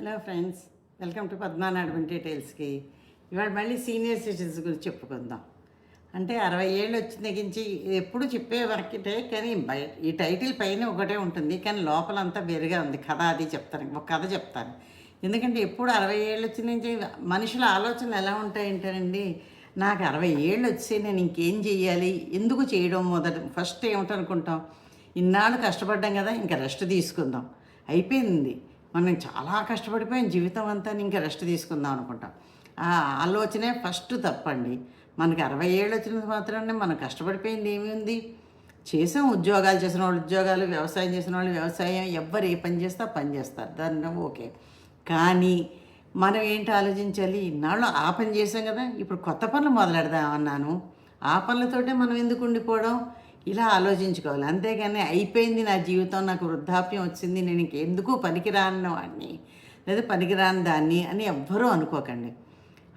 Hello friends welcome to Padmanadu డీటెయిల్స్కి ఇవాళ మళ్ళీ senior citizens గురించి చెప్పుకుందాం. అంటే అరవై ఏళ్ళు వచ్చిన తగ్గించి ఎప్పుడు చెప్పే వరకిటే కానీ ఈ టైటిల్ పైన ఒకటే ఉంటుంది. కానీ లోపలంతా వేరుగా ఉంది. కథ అది చెప్తాను. ఒక కథ చెప్తాను. ఎందుకంటే ఎప్పుడు అరవై ఏళ్ళు వచ్చిన నుంచి మనుషుల ఆలోచనలు ఎలా ఉంటాయంటేనండి నాకు అరవై ఏళ్ళు వచ్చి నేను ఇంకేం చేయాలి ఎందుకు చేయడం మొదట? ఫస్ట్ ఏమిటనుకుంటాం? ఇన్నాళ్ళు కష్టపడ్డాం కదా ఇంకా రెస్ట్ తీసుకుందాం. అయిపోయింది. మనం చాలా కష్టపడిపోయిన. జీవితం అంతా ఇంకా రెస్ట్ తీసుకుందాం అనుకుంటాం. ఆ ఆలోచనే ఫస్ట్ తప్పండి. మనకి అరవై ఏళ్ళు వచ్చినది మాత్రమే మనం కష్టపడిపోయింది ఏమి ఉంది? చేసాం ఉద్యోగాలు చేసిన వాళ్ళు ఉద్యోగాలు వ్యవసాయం చేసిన వాళ్ళు వ్యవసాయం ఎవ్వరు ఏ పని చేస్తే పని చేస్తారు. దాన్ని ఓకే. కానీ మనం ఏంటి ఆలోచించాలి? ఇన్నాళ్ళు ఆ పని చేసాం కదా ఇప్పుడు కొత్త పనులు మొదలెడదామన్నాను ఆ పనులతోటే మనం ఎందుకు ఉండిపోవడం? ఇలా ఆలోచించుకోవాలి. అంతేగాని అయిపోయింది నా జీవితం నాకు వృద్ధాప్యం వచ్చింది నేను ఇంకెందుకు పనికిరాని వాడిని లేదా పనికిరాని దాన్ని అని ఎవ్వరూ అనుకోకండి.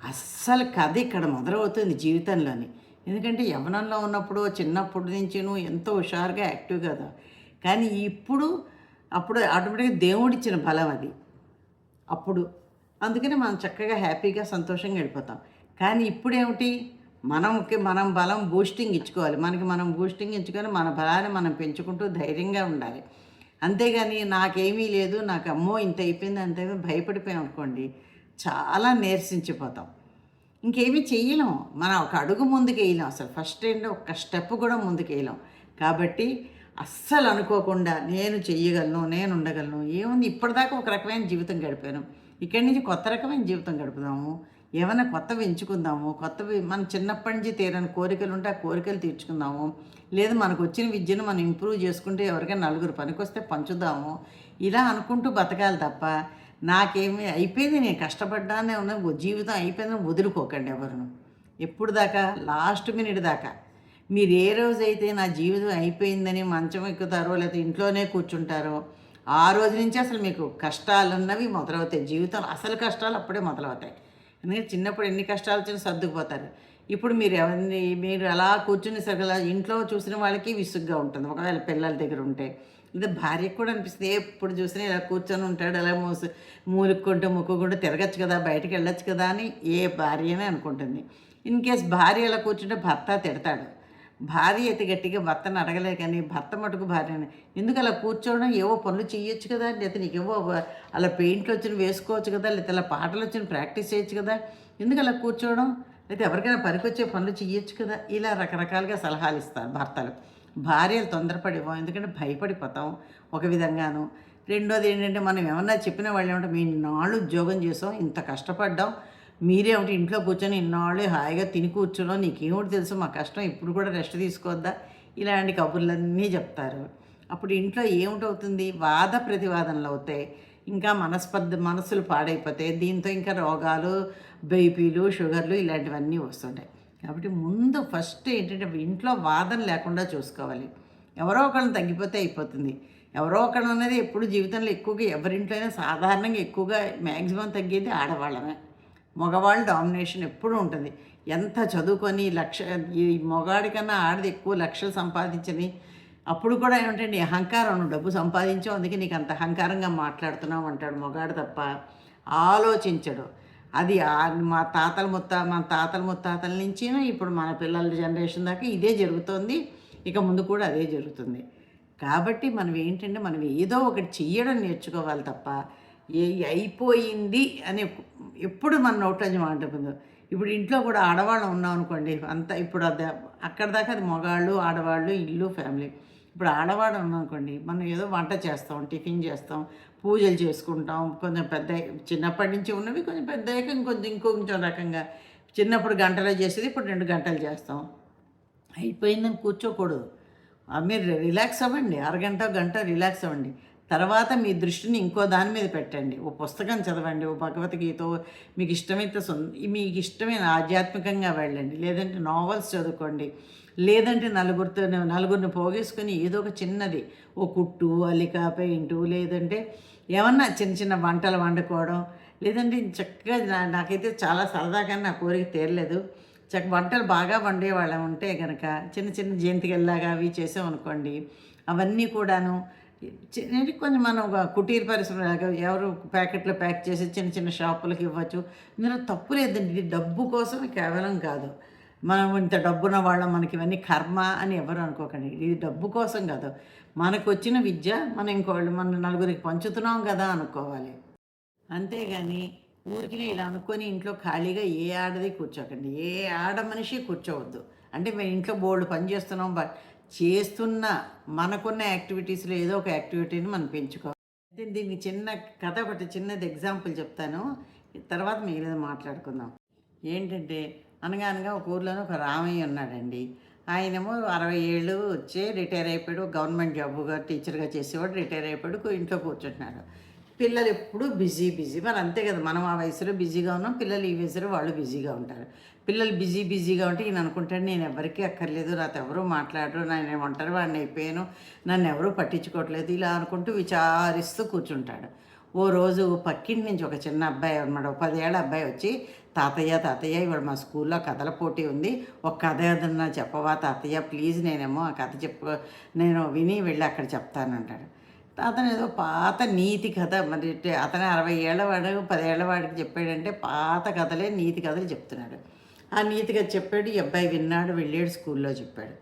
అస్సలు కథ ఇక్కడ మొదలవుతుంది జీవితంలోని. ఎందుకంటే యవనంలో ఉన్నప్పుడు చిన్నప్పటి నుంచి నువ్వు ఎంతో హుషారుగా యాక్టివ్ కదా. కానీ ఇప్పుడు అప్పుడు ఆటోమేటిక్గా దేవుడిచ్చిన బలం అది. అప్పుడు. అందుకని మనం చక్కగా హ్యాపీగా సంతోషంగా వెళ్ళిపోతాం. కానీ ఇప్పుడేమిటి? మనకి మనం బలం బూస్టింగ్ ఇచ్చుకోవాలి. మనకి మనం బూస్టింగ్ ఇచ్చుకొని మన బలాన్ని మనం పెంచుకుంటూ ధైర్యంగా ఉండాలి. అంతేగాని నాకేమీ లేదు నాకు అమ్మో ఇంత అయిపోయింది అంతేమో భయపడిపోయాం అనుకోండి చాలా నీరసించిపోతాం. ఇంకేమీ చేయలేం మనం ఒక అడుగు ముందుకు వేయలేం అసలు. ఫస్ట్ ఏంటో ఒక స్టెప్ కూడా ముందుకు వేయలేం. కాబట్టి అస్సలు అనుకోకుండా నేను చెయ్యగలను నేను ఉండగలను ఏముంది? ఇప్పటిదాకా ఒక రకమైన జీవితం గడిపాను. ఇక్కడి నుంచి కొత్త రకమైన జీవితం గడుపుదాము. ఏమైనా కొత్తవి ఎంచుకుందాము కొత్తవి మన చిన్నప్పటి నుంచి తీరని కోరికలు ఉంటే ఆ కోరికలు తీర్చుకుందాము. లేదు మనకు వచ్చిన విద్యను మనం ఇంప్రూవ్ చేసుకుంటే ఎవరికైనా నలుగురు పనికొస్తే పంచుదాము. ఇలా అనుకుంటూ బతకాలి తప్ప నాకేమీ అయిపోయింది నేను కష్టపడ్డానే ఉన్న జీవితం అయిపోయిందని వదులుకోకండి ఎవరును. ఎప్పుడు దాకా? లాస్ట్ మినిట్ దాకా. మీరు ఏ రోజైతే నా జీవితం అయిపోయిందని మంచం ఎక్కుతారో లేకపోతే ఇంట్లోనే కూర్చుంటారో ఆ రోజు నుంచి అసలు మీకు కష్టాలు ఉన్నవి మొదలవుతాయి. జీవితంలో అసలు కష్టాలు అప్పుడే మొదలవుతాయి. ఎందుకంటే చిన్నప్పుడు ఎన్ని కష్టాలు వచ్చినా సర్దుకుపోతారు. ఇప్పుడు మీరు ఎవరిని మీరు అలా కూర్చుని సరిగ్గా ఇంట్లో చూసిన వాళ్ళకి విసుగ్గా ఉంటుంది. ఒకవేళ పిల్లల దగ్గర ఉంటే. లేదా భార్యకు కూడా అనిపిస్తుంది ఎప్పుడు చూసినా ఇలా కూర్చొని ఉంటాడు అలా మూసి మూలుక్కుంటూ ముక్కుకుంటూ తిరగచ్చు కదా బయటకు వెళ్ళొచ్చు కదా అని ఏ భార్యనే అనుకుంటుంది. ఇన్ కేస్ భార్య ఇలా కూర్చుంటే భర్త తిడతాడు. భార్య అయితే గట్టిగా భర్తను అడగలే కానీ భర్త మటుకు భార్యని ఎందుకు అలా కూర్చోవడం? ఏవో పనులు చేయొచ్చు కదా లేకపోతే నీకు ఏవో అలా పెయింట్లు వచ్చిన వేసుకోవచ్చు కదా లేకపోతే అలా పాటలు వచ్చిన ప్రాక్టీస్ చేయొచ్చు కదా. ఎందుకు అలా కూర్చోవడం? లేకపోతే ఎవరికైనా పనికొచ్చే పనులు చేయొచ్చు కదా. ఇలా రకరకాలుగా సలహాలు ఇస్తారు భర్తలు. భార్యలు తొందరపడిపోం ఎందుకంటే భయపడిపోతాం ఒక విధంగాను. రెండోది ఏంటంటే మనం ఏమన్నా చెప్పిన వాళ్ళు ఏమంటే మేము నాళ్ళు ఉద్యోగం చేసాం ఇంత కష్టపడ్డాం మీరేమిటి ఇంట్లో కూర్చొని ఇన్నాళ్ళు హాయిగా తిని కూర్చున్నాం నీకేమిటి తెలుసు మా కష్టం ఇప్పుడు కూడా రెస్ట్ తీసుకోవద్దా ఇలాంటి కబుర్లన్నీ చెప్తారు. అప్పుడు ఇంట్లో ఏమిటవుతుంది? వాద ప్రతివాదనలు అవుతాయి. ఇంకా మనస్పర్ధ మనసులు పాడైపోతాయి. దీంతో ఇంకా రోగాలు బీపీలు షుగర్లు ఇలాంటివన్నీ వస్తుంటాయి. కాబట్టి ముందు ఫస్ట్ ఏంటంటే ఇంట్లో వాదన లేకుండా చూసుకోవాలి. ఎవరో ఒకళ్ళని తగ్గిపోతే అయిపోతుంది. ఎవరో ఒకళ్ళు అనేది ఎప్పుడు జీవితంలో ఎక్కువగా ఎవరింట్లో అయినా సాధారణంగా ఎక్కువగా మ్యాక్సిమం తగ్గేది ఆడవాళ్ళమే. మగవాళ్ళు డామినేషన్ ఎప్పుడూ ఉంటుంది. ఎంత చదువుకొని లక్ష ఈ మగాడికన్నా ఆడది ఎక్కువ లక్షలు సంపాదించని అప్పుడు కూడా ఏమిటండి అహంకారం డబ్బు సంపాదించావు అందుకే నీకు అంత అహంకారంగా మాట్లాడుతున్నావు అంటాడు మగాడు తప్ప ఆలోచించడు. అది మా తాతల ముత్త మా తాతల ముత్తాతల నుంచి ఇప్పుడు మన పిల్లల జనరేషన్ దాకా ఇదే జరుగుతోంది. ఇక ముందు కూడా అదే జరుగుతుంది. కాబట్టి మనం ఏంటంటే మనం ఏదో ఒకటి చెయ్యడం నేర్చుకోవాలి తప్ప ఏ అయిపోయింది అని ఎప్పుడు మన నోట్లో మాట ఇప్పుడు ఇంట్లో కూడా ఆడవాళ్ళు ఉన్నాం అనుకోండి అంత ఇప్పుడు అది అక్కడ దాకా అది మగాళ్ళు ఆడవాళ్ళు ఇల్లు ఫ్యామిలీ. ఇప్పుడు ఆడవాడు ఉన్నాం అనుకోండి మనం ఏదో వంట చేస్తాం టిఫిన్ చేస్తాం పూజలు చేసుకుంటాం కొంచెం పెద్ద చిన్నప్పటి నుంచి ఉన్నవి కొంచెం పెద్ద ఇంకొంచెం ఇంకొంచెం రకంగా చిన్నప్పుడు గంటలో చేసేది ఇప్పుడు రెండు గంటలు చేస్తాం. అయిపోయిందని కూర్చోకూడదు. మీరు రిలాక్స్ అవ్వండి అరగంట గంట రిలాక్స్ అవ్వండి. తర్వాత మీ దృష్టిని ఇంకో దాని మీద పెట్టండి. ఓ పుస్తకం చదవండి ఓ భగవద్గీత మీకు ఇష్టమైతే మీకు ఇష్టమైన ఆధ్యాత్మికంగా వెళ్ళండి. లేదంటే నావల్స్ చదువుకోండి. లేదంటే నలుగురితో నలుగురిని పోగేసుకొని ఏదో ఒక చిన్నది ఓ కుట్టు అల్లిక పెయింటు లేదంటే ఏమన్నా చిన్న చిన్న వంటలు వండుకోవడం లేదంటే చక్కగా నాకైతే చాలా సరదాగా నా కోరిక తీరలేదు. చక్క వంటలు బాగా వండేవాళ్ళం ఉంటే కనుక చిన్న చిన్న జయంతికల్లాగా అవి చేసామనుకోండి అవన్నీ కూడాను చిన్న కొంచెం మనం ఒక కుటీర పరిశ్రమ లాగా ఎవరు ప్యాకెట్లో ప్యాక్ చేసి చిన్న చిన్న షాపులకు ఇవ్వచ్చు. ఇందులో తప్పు లేదండి. ఇది డబ్బు కోసం కేవలం కాదు. మనం ఇంత డబ్బున్న వాళ్ళం మనకి ఇవన్నీ కర్మ అని ఎవరు అనుకోకండి. ఇది డబ్బు కోసం కాదు. మనకు వచ్చిన విద్య మనం ఇంకోళ్ళు మన నలుగురికి పంచుతున్నాం కదా అనుకోవాలి. అంతేగాని ఊరికి ఇలా అనుకొని ఇంట్లో ఖాళీగా ఏ ఆడది కూర్చోకండి. ఏ ఆడ మనిషి కూర్చోవద్దు. అంటే మేము ఇంట్లో బోల్డ్ పని చేస్తున్నాం బట్ చేస్తున్న మనకున్న యాక్టివిటీస్లో ఏదో ఒక యాక్టివిటీని మనం పెంచుకోవాలి అయితే దీనికి చిన్న కథ ఒకటి చిన్నది ఎగ్జాంపుల్ చెప్తాను. తర్వాత మిగిలిన మాట్లాడుకుందాం. ఏంటంటే అనగా అనగా ఒక ఊర్లోనే ఒక రామయ్య ఉన్నాడండి. ఆయనేమో అరవై ఏళ్ళు వచ్చి రిటైర్ అయిపోయాడు. గవర్నమెంట్ జాబ్గా టీచర్గా చేసేవాడు. రిటైర్ అయిపోయాడు. ఇంట్లో కూర్చుంటున్నాడు. పిల్లలు ఎప్పుడూ బిజీ బిజీ. మరి అంతే కదా మనం ఆ వయసులో బిజీగా ఉన్నాం పిల్లలు ఈ వయసులో వాళ్ళు బిజీగా ఉంటారు. పిల్లలు బిజీ బిజీగా ఉంటే ఈయన అనుకుంటాడు నేను ఎవరికీ అక్కర్లేదు నాతో ఎవరు మాట్లాడరు నేను ఒంటరి వాడిని అయిపోయాను నన్ను ఎవరూ పట్టించుకోవట్లేదు ఇలా అనుకుంటూ విచారిస్తూ కూర్చుంటాడు. ఓ రోజు పక్కింటి నుంచి ఒక చిన్న అబ్బాయి అనమాట ఒక పదేళ్ళ అబ్బాయి వచ్చి తాతయ్య తాతయ్య ఇవాళ మా స్కూల్లో కథల పోటీ ఉంది ఒక కథ ఏదన్నా చెప్పవా తాతయ్య ప్లీజ్ నేనేమో ఆ కథ చెప్పు నేను విని వెళ్ళి అక్కడ చెప్తానంటాడు అతను ఏదో పాత నీతి కథ. మరి అతను అరవై ఏళ్ళ వాడు పదేళ్ళ వాడికి చెప్పాడంటే పాత కథలే నీతి కథలు చెప్తున్నాడు. ఆ నీతి కథ చెప్పాడు ఈ అబ్బాయి విన్నాడు వెళ్ళాడు స్కూల్లో చెప్పాడు.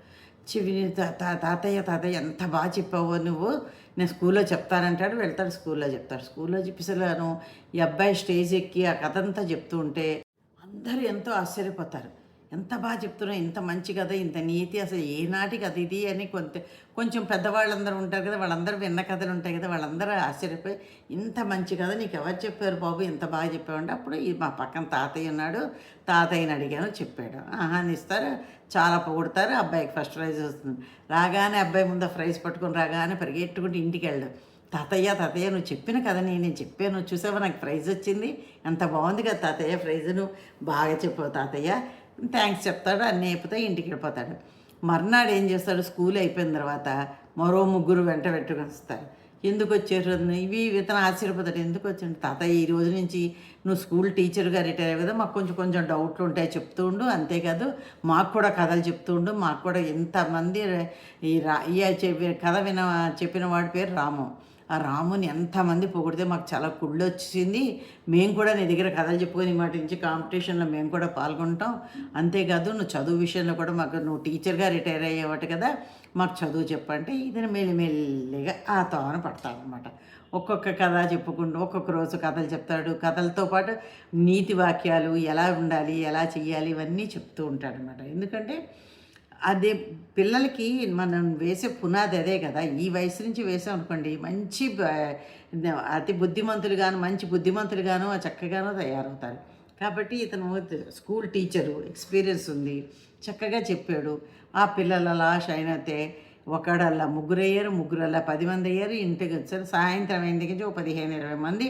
చివి తాతయ్య తాతయ్య ఎంత బాగా చెప్పావో నువ్వు? నేను స్కూల్లో చెప్తానంటాడు వెళ్తాడు స్కూల్లో చెప్తాడు. స్కూల్లో చెప్పేసలాను ఈ అబ్బాయి స్టేజ్ ఎక్కి ఆ కథ అంతా చెప్తూ ఉంటే అందరూ ఎంతో ఆశ్చర్యపోతారు. ఎంత బాగా చెప్తున్నావు ఇంత మంచి కథ ఇంత నీతి అసలు ఏనాటి కథ ఇది అని కొంత కొంచెం పెద్దవాళ్ళందరూ ఉంటారు కదా వాళ్ళందరూ విన్న కథలు ఉంటాయి కదా వాళ్ళందరూ ఆశ్చర్యపోయి ఇంత మంచి కథ నీకు ఎవరు చెప్పారు బాబు ఇంత బాగా చెప్పావంటే అప్పుడు మా పక్కన తాతయ్య ఉన్నాడు తాతయ్యని అడిగాను చెప్పాడు. ఆహా ఇస్తారు చాలా పొగుడతారు అబ్బాయికి ఫస్ట్ ప్రైజ్ వస్తుంది. రాగానే అబ్బాయి ముందు ప్రైజ్ పట్టుకొని రాగానే పరిగెట్టుకుంటూ ఇంటికి వెళ్ళాడు తాతయ్య తాతయ్య నువ్వు చెప్పిన కదా నేను చెప్పాను చూసావా నాకు ప్రైజ్ వచ్చింది? ఎంత బాగుంది కదా తాతయ్య ప్రైజ్ నువ్వు బాగా చెప్పావు తాతయ్య. థ్యాంక్స్ చెప్తాడు అన్నీ అయిపోతాయి ఇంటికి వెళ్ళిపోతాడు. మర్నాడు ఏం చేస్తాడు? స్కూల్ అయిపోయిన తర్వాత మరో ముగ్గురు వెంట పెట్టుకొని వస్తారు. ఎందుకు వచ్చారు? ఇవి ఇతను ఆశ్చర్యపోతాడు. ఎందుకు వచ్చాడు? తాతయ్య ఈ రోజు నుంచి నువ్వు స్కూల్ టీచర్గా రిటైర్ అయ్యావు కదా మాకు కొంచెం కొంచెం డౌట్లు ఉంటాయి చెప్తూ ఉండు అంతేకాదు మాకు కూడా కథలు చెప్తూ ఉండు మాకు కూడా ఎంతమంది ఈ రా ఈ కథ విన చెప్పిన వాడి పేరు రాము. ఆ రాముని ఎంతమంది పొగిడితే మాకు చాలా కుళ్ళు వచ్చింది మేము కూడా నీ దగ్గర కథలు చెప్పుకొని మాట నుంచి కాంపిటీషన్లో మేము కూడా పాల్గొంటాం. అంతేకాదు నువ్వు చదువు విషయంలో కూడా మాకు నువ్వు టీచర్గా రిటైర్ అయ్యేవాటి కదా మాకు చదువు చెప్పంటే ఇది మెల్లిమెల్లిగా ఆ తోన పడతాడనమాట ఒక్కొక్క కథ చెప్పుకుంటూ ఒక్కొక్క రోజు కథలు చెప్తాడు. కథలతో పాటు నీతి వాక్యాలు ఎలా ఉండాలి ఎలా చెయ్యాలి ఇవన్నీ చెప్తూ ఉంటాడనమాట ఎందుకంటే అదే పిల్లలకి మనం వేసే పునాది అదే కదా. ఈ వయసు నుంచి వేసాం అనుకోండి మంచి అతి బుద్ధిమంతులు గాను మంచి బుద్ధిమంతులు గాను చక్కగానో తయారవుతారు. కాబట్టి ఇతను స్కూల్ టీచరు ఎక్స్పీరియన్స్ ఉంది చక్కగా చెప్పాడు. ఆ పిల్లలు అలా షైన్ అయితే ఒకడల్లా ముగ్గురు అయ్యారు ముగ్గురల్లా పది మంది అయ్యారు ఇంటికి వచ్చారు. సాయంత్రం అయిన దగ్గర నుంచి ఒక పదిహేను ఇరవై మంది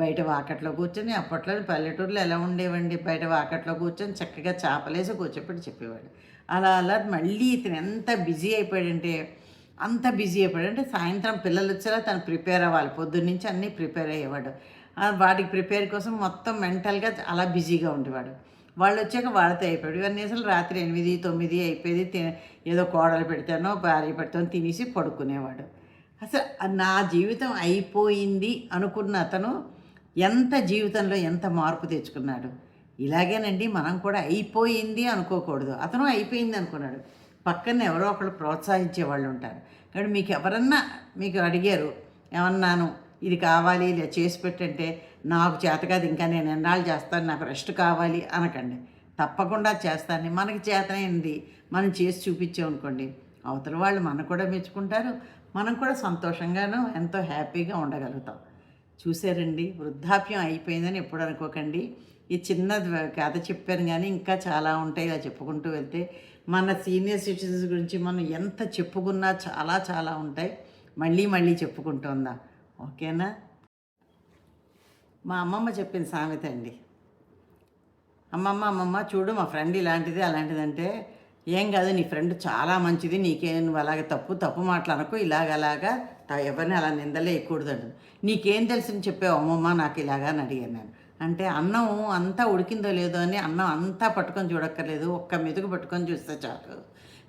బయట వాకట్లో కూర్చొని అప్పట్లో పల్లెటూరులో ఎలా ఉండేవండి? బయట వాకట్లో కూర్చొని చక్కగా చేపలేసి కూర్చోపెట్టి చెప్పేవాడు. అలా అలా మళ్ళీ ఇతను ఎంత బిజీ అయిపోయాడంటే అంత బిజీ అయిపోయాడు. అంటే సాయంత్రం పిల్లలు వచ్చేలా తను ప్రిపేర్ అవ్వాలి. పొద్దున్న నుంచి అన్నీ ప్రిపేర్ అయ్యేవాడు. వాటికి ప్రిపేర్ కోసం మొత్తం మెంటల్గా అలా బిజీగా ఉండేవాడు. వాళ్ళు వచ్చాక వాళ్ళతో అయిపోయాడు. ఇవన్నీ అసలు రాత్రి ఎనిమిది తొమ్మిది అయిపోయేది. ఏదో కోడలు పెడతానో భార్య పెడతానో తినేసి పడుకునేవాడు. అసలు నా జీవితం అయిపోయింది అనుకున్న అతను ఎంత జీవితంలో ఎంత మార్పు తెచ్చుకున్నాడు. ఇలాగేనండి మనం కూడా అయిపోయింది అనుకోకూడదు. అతను అయిపోయింది అనుకున్నాడు. పక్కన ఎవరో ఒకళ్ళు ప్రోత్సహించే వాళ్ళు ఉంటారు. కానీ మీకు ఎవరన్నా మీకు అడిగారు ఏమన్నాను? ఇది కావాలి ఇలా చేసి పెట్టంటే నాకు చేత కాదు ఇంకా నేను ఎన్నాళ్ళు చేస్తాను నాకు రెస్ట్ కావాలి అనకండి. తప్పకుండా చేస్తాను మనకి చేతనైంది మనం చేసి చూపించామనుకోండి అవతల వాళ్ళు మనం కూడా మెచ్చుకుంటారు. మనం కూడా సంతోషంగాను ఎంతో హ్యాపీగా ఉండగలుగుతాం. చూసారండి వృద్ధాప్యం అయిపోయిందని ఎప్పుడు అనుకోకండి. ఈ చిన్న కథ చెప్పాను కానీ ఇంకా చాలా ఉంటాయి. ఇలా చెప్పుకుంటూ వెళ్తే మన సీనియర్ సిటిజన్స్ గురించి మనం ఎంత చెప్పుకున్నా చాలా చాలా ఉంటాయి. మళ్ళీ మళ్ళీ చెప్పుకుంటుందా? ఓకేనా? మా అమ్మమ్మ చెప్పిన సామెత అండి. అమ్మమ్మ అమ్మమ్మ చూడు మా ఫ్రెండ్ ఇలాంటిది అలాంటిదంటే ఏం కాదు నీ ఫ్రెండ్ చాలా మంచిది నీకేం నువ్వు అలాగే తప్పు తప్పు మాట్లాడకు ఇలాగలాగా ఎవరిని అలా నిందలే నీకేం తెలుసని చెప్పావు అమ్మమ్మ నాకు ఇలాగా అని అడిగాను నేను. అంటే అన్నం అంతా ఉడికిందో లేదో అని అన్నం అంతా పట్టుకొని చూడక్కర్లేదు ఒక్క మెతుకు పట్టుకొని చూస్తే చాలు.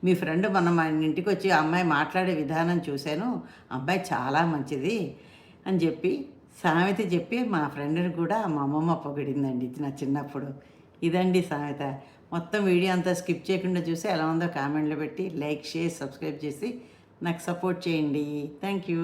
మీ ఫ్రెండ్ మొన్న మా ఇంటికి వచ్చి ఆ అమ్మాయి మాట్లాడే విధానం చూశాను అబ్బాయి చాలా మంచిది అని చెప్పి సామెత చెప్పి మా ఫ్రెండ్ని కూడా మా అమ్మమ్మ పొగిడిందండి నా చిన్నప్పుడు. ఇదండి సామెత. మొత్తం వీడియో అంతా స్కిప్ చేయకుండా చూసి ఎలా ఉందో కామెంట్లో పెట్టి లైక్ షేర్ సబ్స్క్రైబ్ చేసి నాకు సపోర్ట్ చేయండి. Thank you